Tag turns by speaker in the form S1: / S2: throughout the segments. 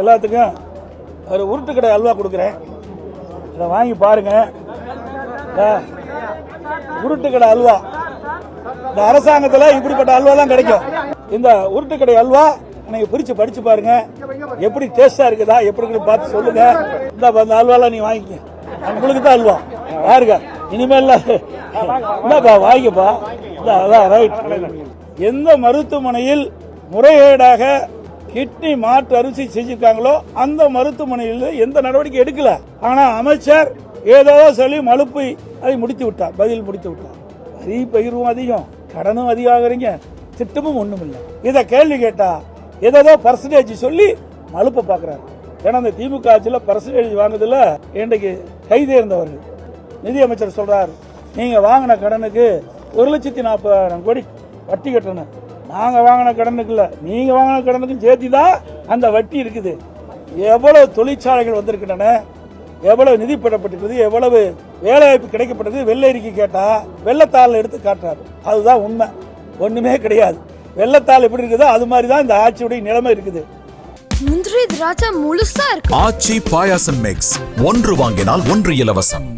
S1: எல்லாத்துக்கும் ஒரு உருட்டு கடை அல்வா கொடுக்குறேன். இதை வாங்கி பாருங்க. உருட்டு கடை அல்வா. இந்த அரசாங்கத்தில் இப்படிப்பட்ட அல்வா தான் கிடைக்கும். இந்த உருட்டு கடை அல்வா நீங்கள் பிரித்து படித்து பாருங்க. எப்படி டேஸ்ட்டாக இருக்குதா எப்படி பார்த்து சொல்லுங்க. இந்த அந்த அல்வாலாம் நீ வாங்கிக்க. உங்களுக்கு தான் அல்வா. பாருங்க. இனிமேல் என்னப்பா வாங்கிப்பா. இந்த அதான் ரைட் எந்த மருத்துவமனையில் முறைகேடாக கிட்னி மாற்று அரிசி செஞ்சிருக்காங்களோ அந்த மருத்துவமனையில் எந்த நடவடிக்கை எடுக்கல. ஆனா அமைச்சர் ஏதோ சொல்லி மலுப்பை அதை முடித்து விட்டார். பதில் முடித்து விட்டார். வரி பகிர்வும் அதிகம். கடனும் அதிகாகிறீங்க திட்டமும் ஒன்றும் இல்லை இதை கேள்வி கேட்டா ஏதோ பர்சன்டேஜ் சொல்லி மலுப்பை பார்க்குறாரு ஏன்னா அந்த திமுக ஆட்சியில் பர்சன்டேஜ் வாங்குறதுல இன்றைக்கு கைதேர்ந்தவர்கள் நிதியமைச்சர் சொல்றார் நீங்க வாங்கின கடனுக்கு ஒரு லட்சத்தி நாற்பதாயிரம் கோடி வட்டி கட்டணும். நாங்க வாங்கின கடனுக்கு இல்ல நீங்க வாங்கின கடனுக்கும் சேர்த்து தான் அந்த வட்டி இருக்குது. எவ்வளவு தொழிற்சாலைகள் வந்திருக்கின்றன? எவ்வளவு நிதி பெறப்பட்டிருக்கிறது எவ்வளவு வேலைவாய்ப்பு கிடைக்கப்பட்டது? வெள்ளை அறிக்கை கேட்டா வெள்ளத்தாள் எடுத்து காட்டுறாரு. அதுதான் உண்மை. ஒண்ணுமே கிடையாது. வெள்ளத்தாள் எப்படி இருக்குதோ அது மாதிரி தான் இந்த ஆட்சியுடைய நிலைமை இருக்குது.
S2: முந்திரி திராட்சை முழுசா இருக்கு.
S3: ஆச்சி பாயாசம் மிக்ஸ் ஒன்று வாங்கினால் ஒன்று இலவசம்.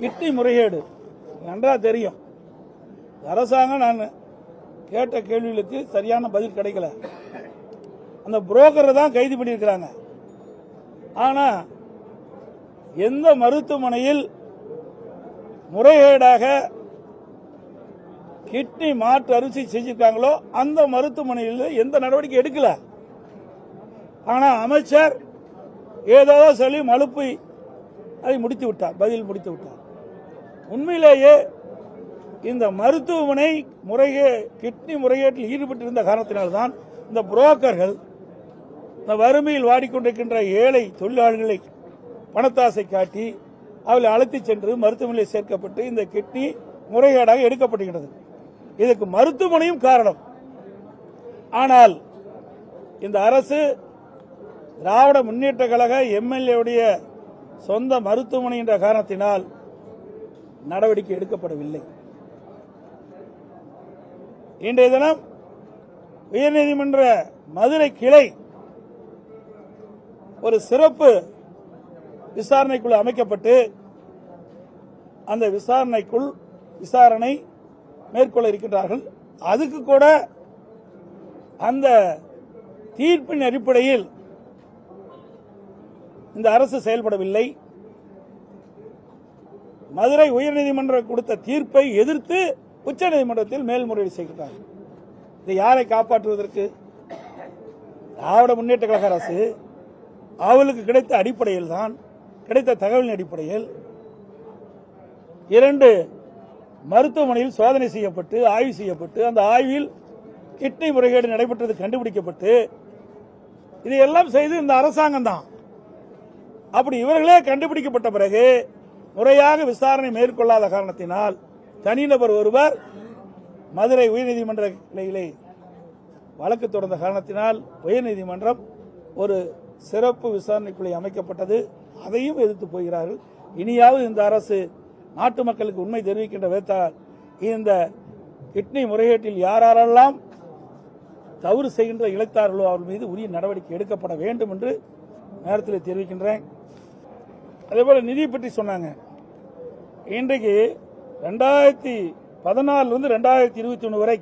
S1: கிட்னி முறைகேடு நன்றா தெரியும். அரசாங்கம் நான் கேட்ட கேள்விகளுக்கு சரியான பதில் கிடைக்கல. அந்த புரோக்கரை தான் கைது பண்ணியிருக்கிறாங்க. ஆனால் எந்த மருத்துவமனையில் முறைகேடாக கிட்னி மாற்று அரிசி செஞ்சிருக்காங்களோ அந்த மருத்துவமனையில் எந்த நடவடிக்கை எடுக்கல. ஆனால் அமைச்சர் ஏதோ சொல்லி மலுப்பை அதை முடித்து விட்டார் பதில் முடித்து விட்டார். உண்மையிலேயே இந்த மருத்துவமனை முறைகே கிட்னி முறைகேட்டில் ஈடுபட்டிருந்த காரணத்தினால்தான் இந்த புரோக்கர்கள் இந்த வறுமையில் வாடிக்கொண்டிருக்கின்ற ஏழை தொழிலாளர்களை பணத்தாசை காட்டி அவளை அழைத்துச் சென்று மருத்துவமனையில் சேர்க்கப்பட்டு இந்த கிட்னி முறைகேடாக எடுக்கப்படுகிறது இதுக்கு மருத்துவமனையும் காரணம். ஆனால் இந்த அரசு திராவிட முன்னேற்ற கழக எம்எல்ஏவுடைய சொந்த மருத்துவமனை என்ற காரணத்தினால் நடவடிக்கை எடுக்கப்படவில்லை. இன்றைய தினம் உயர்நீதிமன்ற மதுரை கிளை ஒரு சிறப்பு விசாரணைக்குழு அமைக்கப்பட்டு அந்த விசாரணைக்குள் விசாரணை மேற்கொள்ள இருக்கின்றார்கள். அதுக்கு கூட அந்த தீர்ப்பின் அடிப்படையில் இந்த அரசு செயல்படவில்லை. மதுரை உயர்நீதிமன்றம் கொடுத்த தீர்ப்பை எதிர்த்து உச்சநீதிமன்றத்தில் மேல்முறையீடு செய்கிறார்கள் இதை யாரை காப்பாற்றுவதற்கு? திராவிட முன்னேற்ற கழக அரசு அவளுக்கு கிடைத்த அடிப்படையில் தான் கிடைத்த தகவலின் அடிப்படையில் இரண்டு மருத்துவமனையில் சோதனை செய்யப்பட்டு ஆய்வு செய்யப்பட்டு அந்த ஆய்வில் கிட்னி முறைகேடு நடைபெற்றது கண்டுபிடிக்கப்பட்டு இதையெல்லாம் செய்து இந்த அரசாங்கம் தான். அப்படி இவர்களே கண்டுபிடிக்கப்பட்ட பிறகு முறையாக விசாரணை மேற்கொள்ளாத காரணத்தினால் தனிநபர் ஒருவர் மதுரை உயர்நீதிமன்ற கிளையிலே வழக்கு தொடர்ந்த காரணத்தினால் உயர்நீதிமன்றம் ஒரு சிறப்பு விசாரணைக்குழு அமைக்கப்பட்டது. அதையும் எதிர்த்து போகிறார்கள். இனியாவது இந்த அரசு நாட்டு மக்களுக்கு உண்மை தெரிவிக்கின்ற விதத்தால் இந்த கிட்னி முறைகேட்டில் யாரெல்லாம் தவறு செய்கின்ற இழைத்தார்களோ அவர்கள் மீது உரிய நடவடிக்கை எடுக்கப்பட வேண்டும் என்று நேரத்தில் தெரிவிக்கின்றேன். அதேபோல நிதி பற்றி சொன்னாங்க. இன்றைக்கு ரெண்டாயிரத்தி பதினாலிருந்து ரெண்டாயிரத்தி இருபத்தி ஒன்று வரை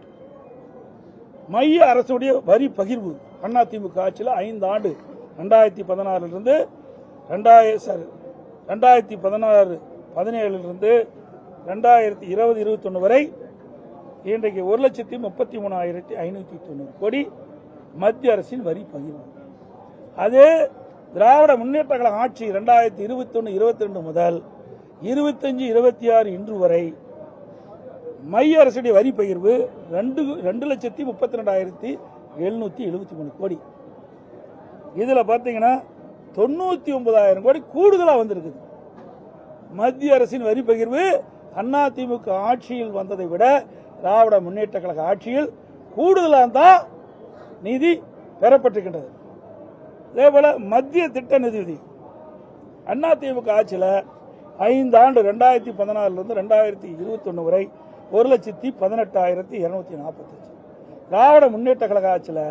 S1: மைய அரசுடைய வரி பகிர்வு அதிமுக ஆட்சியில் ஐந்து ஆண்டு ரெண்டாயிரத்தி பதினாறிலிருந்து ரெண்டாயிரம் சாரி ரெண்டாயிரத்தி பதினாறு பதினேழுலிருந்து ரெண்டாயிரத்தி இருபது இருபத்தொன்று வரை இன்றைக்கு ஒரு லட்சத்தி முப்பத்தி மூணாயிரத்தி ஐநூற்றி தொண்ணூறு கோடி மத்திய அரசின் வரி பகிர்வு. அது திராவிட முன்னேற்ற கழக ஆட்சி ரெண்டாயிரத்தி இருபத்தொன்னு இருபத்தி ரெண்டு முதல் இருபத்தஞ்சு இருபத்தி ஆறு இன்று வரை மைய அரசுடைய வரி பகிர்வு ரெண்டு ரெண்டு லட்சத்தி முப்பத்தி ரெண்டாயிரத்தி எழுநூத்தி எழுபத்தி மூணு கோடி. இதுல பாத்தீங்கன்னா தொண்ணூத்தி ஒன்பதாயிரம் கோடி கூடுதலா வந்திருக்குது. மத்திய அரசின் வரி பகிர்வு அண்ணா திமுக ஆட்சியில் வந்ததை விட திராவிட முன்னேற்ற கழக ஆட்சியில் கூடுதலாக தான் நிதி பெறப்பட்டிருக்கின்றது. அதே போல மத்திய திட்ட நிதி அண்ணா ஆட்சியில் ஐந்து ஆண்டு ரெண்டாயிரத்தி பதினாறுலேருந்து ரெண்டாயிரத்தி இருபத்தொன்று வரை ஒரு லட்சத்தி பதினெட்டாயிரத்தி இரநூத்தி நாற்பத்தஞ்சு. திராவிட முன்னேற்ற கழக ஆட்சியில்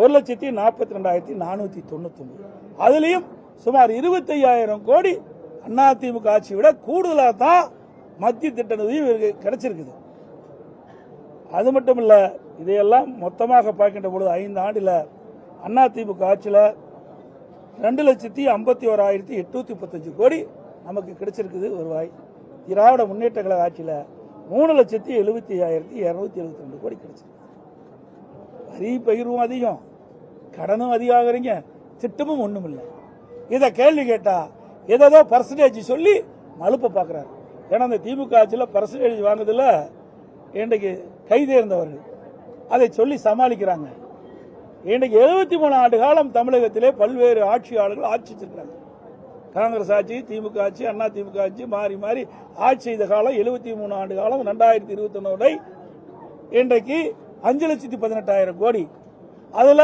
S1: ஒரு லட்சத்தி நாற்பத்தி ரெண்டாயிரத்தி நானூற்றி தொண்ணூத்தொம்பது அதுலேயும் சுமார் இருபத்தையாயிரம் கோடி அதிமுக ஆட்சியை விட கூடுதலாக தான் மத்திய திட்ட நிதி இவருக்கு கிடைச்சிருக்குது. அது மட்டும் இல்லை இதையெல்லாம் மொத்தமாக பார்க்கின்ற பொழுது ஐந்து ஆண்டில் அதிமுக ஆட்சியில் ரெண்டு லட்சத்தி ஐம்பத்தி ஓராயிரத்தி எட்நூற்றி முப்பத்தஞ்சு கோடி நமக்கு கிடைச்சிருக்குது வருவாய் திராவிட முன்னேற்ற கழக ஆட்சியில் மூணு லட்சத்தி எழுபத்தி ஐயாயிரத்தி இரநூத்தி எழுபத்தி ரெண்டு கோடி கிடைச்சிருக்கு. வரி பகிர்வும் அதிகம். கடனும் அதிகமாகறீங்க திட்டமும் ஒன்றும் இல்லை. இதை கேள்வி கேட்டால் ஏதோ பர்சன்டேஜ் சொல்லி மலுப்ப பார்க்குறாரு ஏன்னா அந்த திமுக ஆட்சியில் பர்சன்டேஜ் வாங்குறதுல இன்றைக்கு கைதேர்ந்தவர்கள் அதை சொல்லி சமாளிக்கிறாங்க. இன்றைக்கு எழுபத்தி மூணு ஆண்டு காலம் தமிழகத்திலே பல்வேறு ஆட்சியாளர்கள் ஆட்சி செஞ்சிருக்காங்க காங்கிரஸ் ஆட்சி திமுக ஆட்சி அண்ணா திமுக ஆட்சி மாறி மாறி ஆட்சி செய்த காலம் எழுபத்தி மூணு ஆண்டு காலம் ரெண்டாயிரத்தி இருபத்தி ஒன்னு இன்றைக்கு அஞ்சு லட்சத்தி பதினெட்டாயிரம் கோடி. அதுல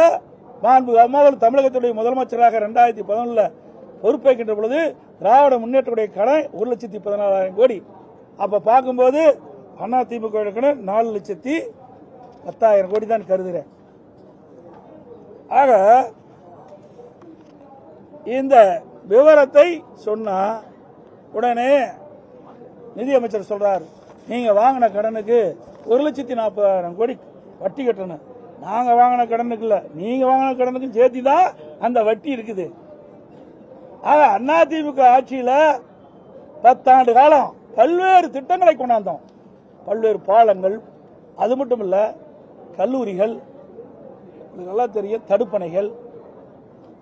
S1: மாண்பு அம்மாவல் தமிழகத்துடைய முதலமைச்சராக ரெண்டாயிரத்தி பதினொன்னுல பொறுப்பேற்கின்ற பொழுது திராவிட முன்னேற்றத்துடைய கடன் ஒரு லட்சத்தி பதினாலாயிரம் கோடி. அப்ப பார்க்கும்போது அண்ணா திமுக கடன் நாலு லட்சத்தி பத்தாயிரம் கோடி தான் கருதுறேன். ஆக இந்த விவரத்தை சொன்னா உடனே நிதியமைச்சர் சொல்றார் நீங்க வாங்கின கடனுக்கு ஒரு லட்சத்தி நாற்பதாயிரம் கோடி வட்டி கட்டணும். நாங்க வாங்கின கடனுக்கு இல்ல. நீங்க வாங்கின கடனுக்கும் சேர்த்து தான் அந்த வட்டி இருக்குது. ஆக அதிமுக ஆட்சியில பத்தாண்டு காலம் பல்வேறு திட்டங்களை கொண்டாந்தோம். பல்வேறு பாலங்கள் அது மட்டும் இல்ல கல்லூரிகள் நல்லா தெரியும் தடுப்பணைகள்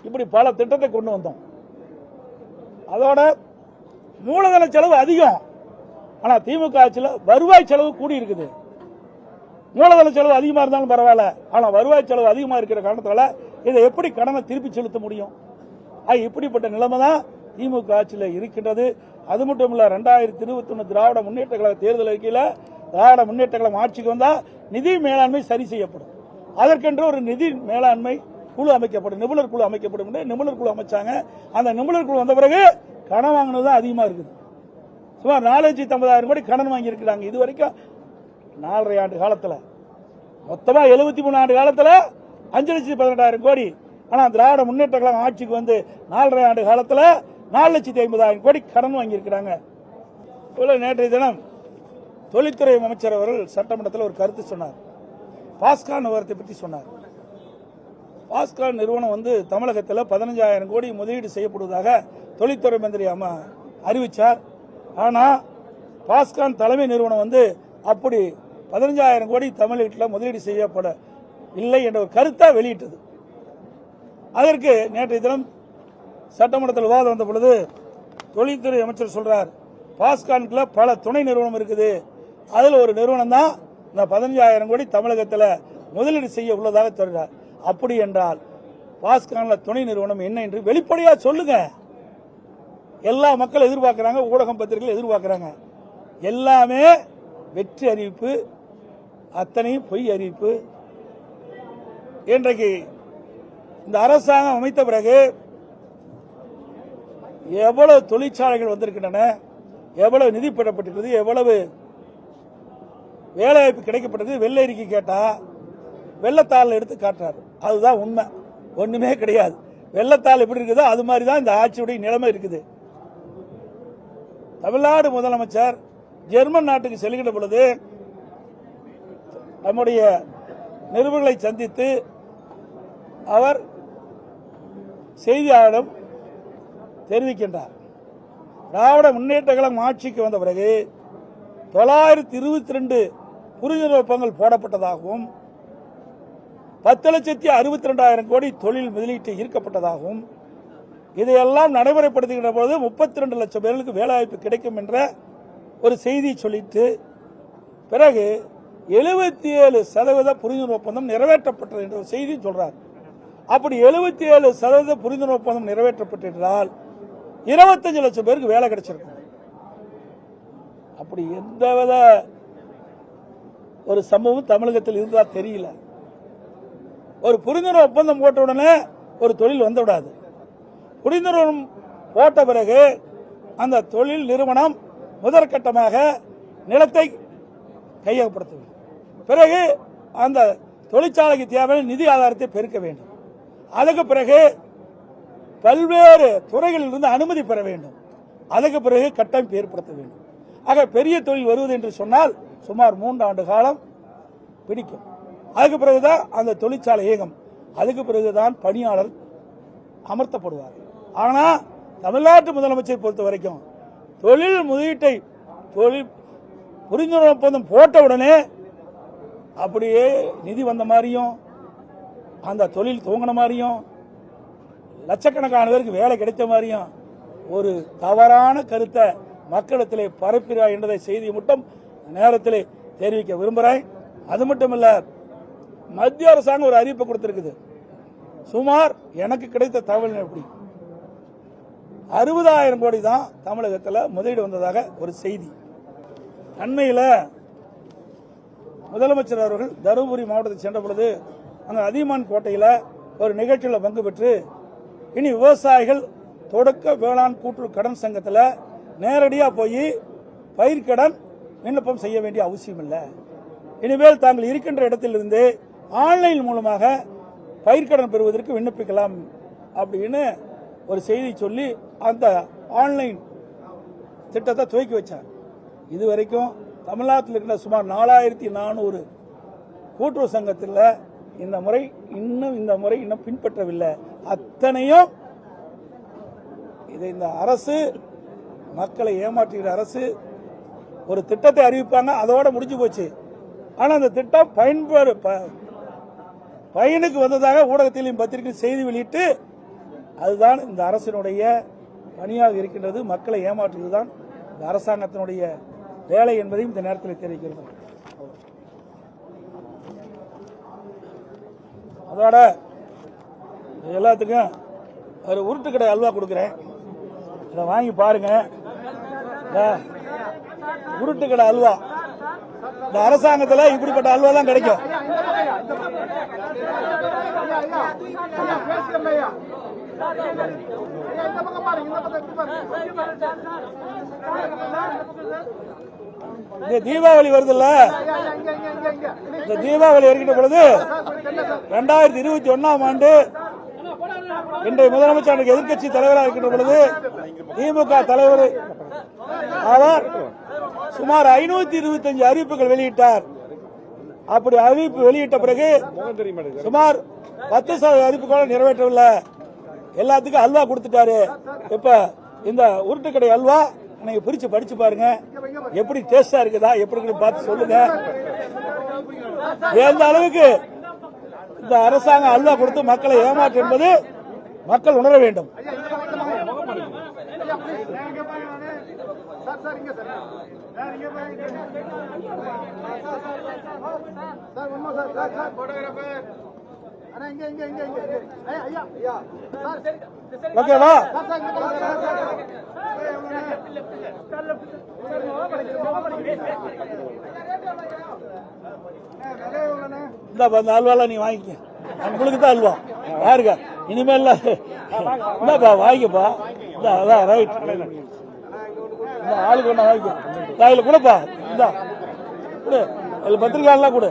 S1: இப்படி பல திட்டத்தை கொண்டு வந்தோம். அதோட மூலதன செலவு அதிகம். ஆனா திமுக ஆட்சியில் வருவாய் செலவு கூடி இருக்குது. மூலதன செலவு அதிகமா இருந்தாலும் பரவாயில்ல. ஆனா வருவாய் செலவு அதிகமா இருக்கிற காரணத்தால இதை எப்படி கடனை திருப்பி செலுத்த முடியும்? அது இப்படிப்பட்ட நிலைமை தான் திமுக ஆட்சியில் இருக்கின்றது. அது மட்டும் இல்ல ரெண்டாயிரத்தி இருபத்தி ஒன்று திராவிட முன்னேற்ற கழக தேர்தல் அறிக்கையில் திராவிட முன்னேற்ற கழகம் ஆட்சிக்கு வந்தால் நிதி மேலாண்மை சரி செய்யப்படும். அதற்கென்று ஒரு நிதி மேலாண்மை குழு அமைக்கப்படும் நிபுணர் குழு அமைக்கப்படும் நிபுணர் குழு அமைச்சாங்க. அந்த நிபுணர் குழு வந்த பிறகு கடன் வாங்கினது தான் அதிகமாக இருக்குது. சுமார் நாலு லட்சத்தி ஐம்பதாயிரம் கோடி கடன் வாங்கி இருக்கிறாங்க இது வரைக்கும் நாலரை ஆண்டு காலத்தில். மொத்தமாக எழுபத்தி மூணு ஆண்டு காலத்தில் அஞ்சு லட்சத்தி பதினெட்டாயிரம் கோடி. ஆனால் திராவிட முன்னேற்ற கழகம் ஆட்சிக்கு வந்து நாலரை ஆண்டு காலத்தில் நாலு லட்சத்தி ஐம்பதாயிரம் கோடி கடன் வாங்கியிருக்கிறாங்க. இவ்வளோ நேற்றைய தினம் தொழில்துறை அமைச்சர் அவர்கள் சட்டமன்றத்தில் ஒரு கருத்து சொன்னார். பாஸ்கான் விவரத்தை பற்றி சொன்னார். பாஸ்கான் நிறுவனம் வந்து தமிழகத்தில் பதினஞ்சாயிரம் கோடி முதலீடு செய்யப்படுவதாக தொழில்துறை மந்திரி அம்மா அறிவித்தார் ஆனால் பாஸ்கான் தலைமை நிறுவனம் வந்து அப்படி பதினஞ்சாயிரம் கோடி தமிழகத்தில் முதலீடு செய்யப்பட இல்லை என்ற ஒரு கருத்தாக வெளியிட்டது. அதற்கு நேற்றைய தினம் சட்டமன்றத்தில் விவாதம் வந்த பொழுது தொழில்துறை அமைச்சர் சொல்றார் பாஸ்கான்ல பல துணை நிறுவனம் இருக்குது. அதில் ஒரு நிறுவனம் தான் இந்த பதினஞ்சாயிரம் கோடி தமிழகத்தில் முதலீடு செய்ய உள்ளதாக சொல்கிறார் அப்படி என்றால் பாஸ்கான்ல துணை நிறுவனம் என்ன என்று வெளிப்படையா சொல்லுங்க. எல்லா மக்கள் எதிர்பார்க்கிறாங்க ஊடகம் பத்திரிகை எதிர்பார்க்கிறாங்க. எல்லாமே வெற்றி அறிவிப்பு அத்தனையும் பொய் அறிவிப்பு. இன்றைக்கு இந்த அரசாங்கம் அமைத்த பிறகு எவ்வளவு தொழிற்சாலைகள் வந்திருக்கின்றன எவ்வளவு நிதி பெறப்பட்டிருக்கிறது எவ்வளவு வேலைவாய்ப்பு கிடைக்கப்பட்டது வெள்ளை அறிக்கை கேட்டா வெள்ளத்தாள் எடுத்து காட்டுறாரு. அதுதான் உண்மை. ஒன்றுமே கிடையாது. வெள்ளத்தால் எப்படி இருக்குதோ அது மாதிரி தான் இந்த ஆட்சியுடைய நிலைமை இருக்குது. தமிழ்நாடு முதலமைச்சர் ஜெர்மன் நாட்டுக்கு செல்கின்ற பொழுது நம்முடைய நிருபர்களை சந்தித்து அவர் செய்தியாளரிடம் தெரிவிக்கின்றார். திராவிட முன்னேற்ற கழகம் ஆட்சிக்கு வந்த பிறகு தொள்ளாயிரத்தி இருபத்தி ரெண்டு புரிந்துணர்வு ஒப்பந்தங்கள் போடப்பட்டதாகவும் பத்து லட்சத்தி அறுபத்தி ரெண்டாயிரம் கோடி தொழில் முதலீட்டு ஈர்க்கப்பட்டதாகவும் இதையெல்லாம் நடைமுறைப்படுத்துகின்ற போது முப்பத்தி ரெண்டு லட்சம் பேர்களுக்கு வேலைவாய்ப்பு கிடைக்கும் என்ற ஒரு செய்தி சொல்லிட்டு பிறகு எழுபத்தி ஏழு சதவீத புரிந்துணர்வு ஒப்பந்தம் நிறைவேற்றப்பட்டது என்ற ஒரு செய்தி சொல்றார். அப்படி எழுபத்தி ஏழு சதவீத புரிந்துணர்வு ஒப்பந்தம் நிறைவேற்றப்பட்டிருந்தால் இருபத்தஞ்சு லட்சம் பேருக்கு வேலை கிடைச்சிருக்கும். அப்படி எந்தவித ஒரு சம்பவம் தமிழகத்தில் இருந்தால் தெரியல. ஒரு புரிந்துணர்வு ஒப்பந்தம் போட்ட உடனே ஒரு தொழில் வந்து விடாது புரிந்துணர்வு போட்ட பிறகு அந்த தொழில் நிறுவனம் முதற்கட்டமாக நிலத்தை கையகப்படுத்த பிறகு அந்த தொழிற்சாலைக்கு தேவையான நிதி ஆதாரத்தை பெருக்க வேண்டும். அதுக்கு பிறகு பல்வேறு துறைகளில் இருந்து அனுமதி பெற வேண்டும். அதுக்கு பிறகு கட்டமைப்பு ஏற்படுத்த வேண்டும். ஆக பெரிய தொழில் வருவது என்று சொன்னால் சுமார் மூன்று ஆண்டு காலம் பிடிக்கும். அதுக்கு பிறகுதான் அந்த தொழிற்சாலை இயங்கும். அதுக்கு பிறகுதான் பணியாளர் அமர்த்தப்படுவார். ஆனால் தமிழ்நாட்டு முதலமைச்சர் பொறுத்த வரைக்கும் தொழில் முதலீட்டை தொழில் புரிந்துணர்வு ஒப்பந்தம் போட்ட உடனே அப்படியே நிதி வந்த மாதிரியும் அந்த தொழில் துவங்கின மாதிரியும் லட்சக்கணக்கான பேருக்கு வேலை கிடைத்த மாதிரியும் ஒரு தவறான கருத்தை மக்களிடத்திலே பரப்புகிறார் என்றதை செய்தி மட்டும் நேரத்திலே தெரிவிக்க விரும்புகிறேன். அது மட்டும் இல்லை மத்திய அரசாங்கம் ஒரு அறிவிப்பு கொடுத்திருக்குது. சுமார் எனக்கு கிடைத்த தகவல் எப்படி? அறுபதாயிரம் கோடி தான் தமிழகத்தில் முதலீடு வந்ததாக ஒரு செய்தி. அண்மையில் முதலமைச்சர் அவர்கள் தருமபுரி மாவட்டத்தை சென்ற பொழுது அங்க அதியமான் கோட்டையில் ஒரு நிகழ்ச்சியில் பங்கு பெற்று இனி விவசாயிகள் தொடக்க வேளாண் கூட்டுறவு கடன் சங்கத்தில் நேரடியாக போய் பயிர்க்கடன் விண்ணப்பம் செய்ய வேண்டிய அவசியம் இல்லை இனிமேல் தாங்கள் இருக்கின்ற இடத்திலிருந்து ஆன்லைன் மூலமாக பயிர்க்கடன் பெறுவதற்கு விண்ணப்பிக்கலாம் அப்படின்னு ஒரு செய்தி சொல்லி அந்த ஆன்லைன் திட்டத்தை துவக்கி வச்சார். இதுவரைக்கும் தமிழ்நாட்டில் இருக்கிற சுமார் நாலாயிரத்தி நானூறு கூட்டுறவு சங்கத்தில் இந்த முறை இன்னும் இந்த முறை இன்னும் பின்பற்றவில்லை. அத்தனையும் இதை இந்த அரசு மக்களை ஏமாற்றுகிற அரசு ஒரு திட்டத்தை அறிவிப்பாங்க. அதோட முடிஞ்சு போச்சு. ஆனால் அந்த திட்டம் பயன்பாடு ப- பையனுக்கு வந்ததாக ஊடகத்திலையும் பத்திரிகை செய்தி வெளியிட்டு அதுதான் இந்த அரசினுடைய பணியாக இருக்கின்றது. மக்களை ஏமாற்றுவதுதான் இந்த அரசாங்கத்தினுடைய வேலை என்பதையும் இந்த நேரத்தில் தெரிவிக்கிறது. அதோட இது எல்லாத்துக்கும் ஒரு உருட்டு கடை அல்வா கொடுக்குறேன். இதை வாங்கி பாருங்க. உருட்டு கடை அல்வா. இந்த அரசாங்கத்தில் இப்படிப்பட்ட அல்வா தான் கிடைக்கும். இந்த தீபாவளி வருதுல்ல? இந்த தீபாவளி வருகின்ற பொழுது ரெண்டாயிரத்தி இருபத்தி ஒன்னாம் ஆண்டு இன்றைய முதலமைச்சர் எதிர்க்கட்சி தலைவராக இருக்கின்ற பொழுது திமுக தலைவர் அவர் சுமார் ஐநூத்தி இருபத்தஞ்சு அறிவிப்புகள் வெளியிட்டார். அப்படி அறிவிப்பு வெளியிட்ட பிறகு சுமார் பத்து சதவீத அறிவிப்புகளை நிறைவேற்றவில்லை எல்லாத்துக்கும் அல்வா கொடுத்துட்டாரு இப்ப இந்த உருட்டுக்கடை அல்வா நீங்க பிரிச்சு படிச்சு பாருங்க எப்படி டேஸ்டா இருக்குதா எப்படி பார்த்து சொல்லுங்க எந்த அளவுக்கு இந்த அரசாங்கம் அல்வா கொடுத்து மக்களை ஏமாற்று என்பது மக்கள் உணர வேண்டும் ஓகேவா இந்த அந்த அல்வாலாம் நீ வாங்கிக்க. உங்களுக்கு தான் அல்வா. யாருங்க இனிமேல் என்னப்பா வாங்கிக்கப்பா. இந்த அதான் ரைட் இந்த ஆளுக்கு ஒண்ணா வாங்கிக்க. இந்தா, இதுல கொடுப்பா இந்த கொடு. இதுல பத்திரிக்கைலாம் கொடு.